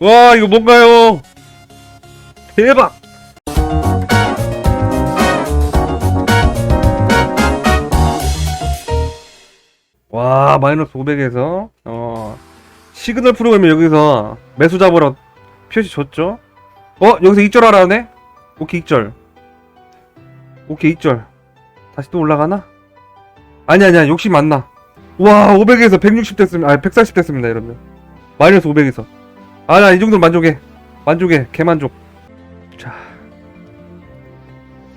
와 이거 뭔가요? 대박! 와 마이너스 500에서 어 시그널 프로그램이 여기서 매수 잡으러 표시 줬죠? 어 여기서 2절 하라네? 오케이 2절 오케이 2절 다시 또 올라가나? 아니 아니야 욕심 많나 와 500에서 160 됐습니다 아니 140 됐습니다 이러면 마이너스 500에서 아 나 이 정도는 만족해. 만족해. 개만족. 자.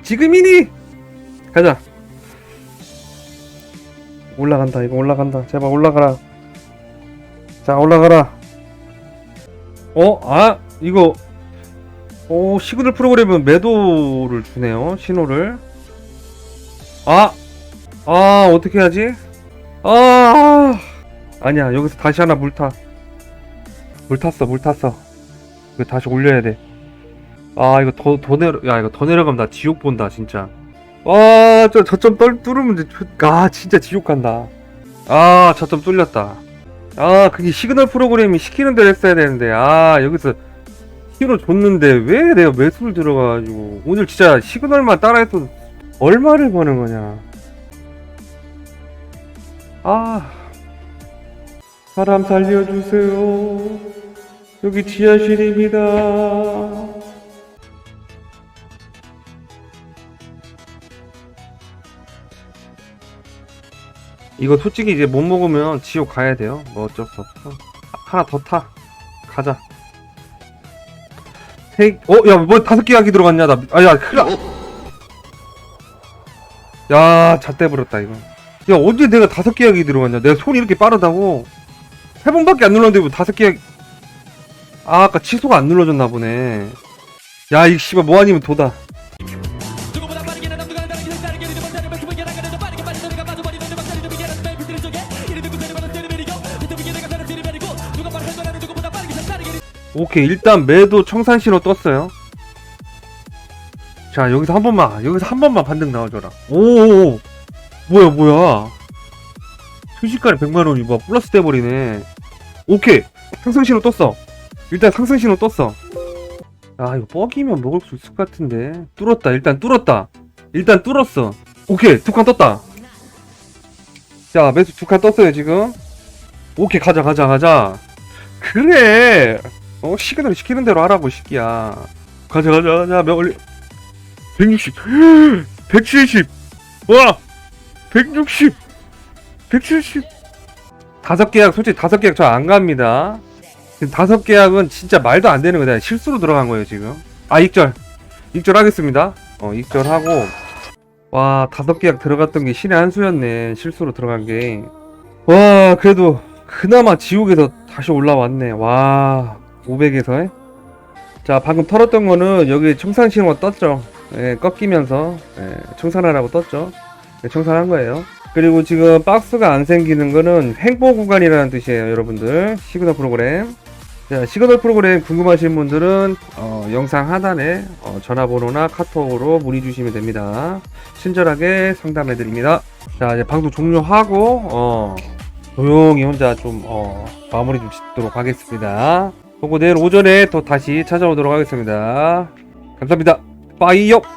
지금이니! 가자. 올라간다. 이거 올라간다. 제발 올라가라. 자 올라가라. 어? 아 이거. 오 시그널 프로그램은 매도를 주네요. 신호를. 아! 아 어떻게 하지? 아! 아니야. 여기서 다시 하나 물타 물 탔어 물 탔어. 이거 다시 올려야 돼아 이거 더 더 내려 야 이거 더 내려가면 나 지옥 본다 진짜. 아저 저점 떨 뚫으면 아 진짜 지옥 간다. 아 저점 뚫렸다. 아 그게 시그널 프로그램이 시키는 대로 했어야 되는데 아 여기서 신호 줬는데 왜 내가 매수를 들어가가지고. 오늘 진짜 시그널만 따라해서 얼마를 버는 거냐. 아 사람 살려주세요 여기 지하실입니다 이거 솔직히 이제 못 먹으면 지옥 가야 돼요 뭐 어쩔 수 없어 하나 더 타 가자 세, 어, 야, 뭐 다섯 개 약이 들어갔냐, 나, 아, 야, 큰일 나. 야, 잣대 버렸다, 이거. 야, 언제 내가 다섯 개 약이 들어갔냐? 내가 손이 이렇게 빠르다고. 세 번밖에 안 눌렀는데, 뭐 다섯 개 약. 아, 아까 취소가 안 눌러졌나 보네. 야, 이 씨발, 뭐 아니면 도다. 오케이, 일단 매도 청산 신호 떴어요. 자, 여기서 한 번만, 여기서 한 번만 반등 나와줘라. 오, 뭐야, 뭐야. 순식간에 100만원이 뭐 플러스 돼버리네. 오케이, 상승 신호 떴어. 일단 상승 신호 떴어. 아, 이거 뻑이면 먹을 수 있을 것 같은데. 뚫었다, 일단 뚫었다. 일단 뚫었어. 오케이, 두 칸 떴다. 자, 매수 두 칸 떴어요, 지금. 오케이, 가자, 가자, 가자. 그래. 어 시그널 시키는 대로 하라고 시끼야 가자 가자 가자 몇 올리 160 170 와 160 170 다섯 계약 솔직히 다섯 계약 저 안 갑니다 지금 다섯 계약은 진짜 말도 안 되는 거다. 실수로 들어간 거예요 지금. 아 익절. 익절 하겠습니다. 어 익절 하고. 와 다섯 계약 들어갔던 게 신의 한 수였네 실수로 들어간 게 와 그래도 그나마 지옥에서 다시 올라왔네. 와 500에서. 자 방금 털었던 거는 여기 청산 신호가 떴죠. 예, 꺾이면서 예, 청산하라고 떴죠. 예, 청산한 거예요. 그리고 지금 박스가 안 생기는 거는 횡보 구간이라는 뜻이에요 여러분들. 시그널 프로그램 자 시그널 프로그램 궁금하신 분들은 어, 영상 하단에 어, 전화번호나 카톡으로 문의 주시면 됩니다 친절하게 상담해 드립니다 자 이제 방송 종료하고 어, 조용히 혼자 좀 어, 마무리 좀 짓도록 하겠습니다. 그리고 내일 오전에 또 다시 찾아오도록 하겠습니다. 감사합니다. 빠이요!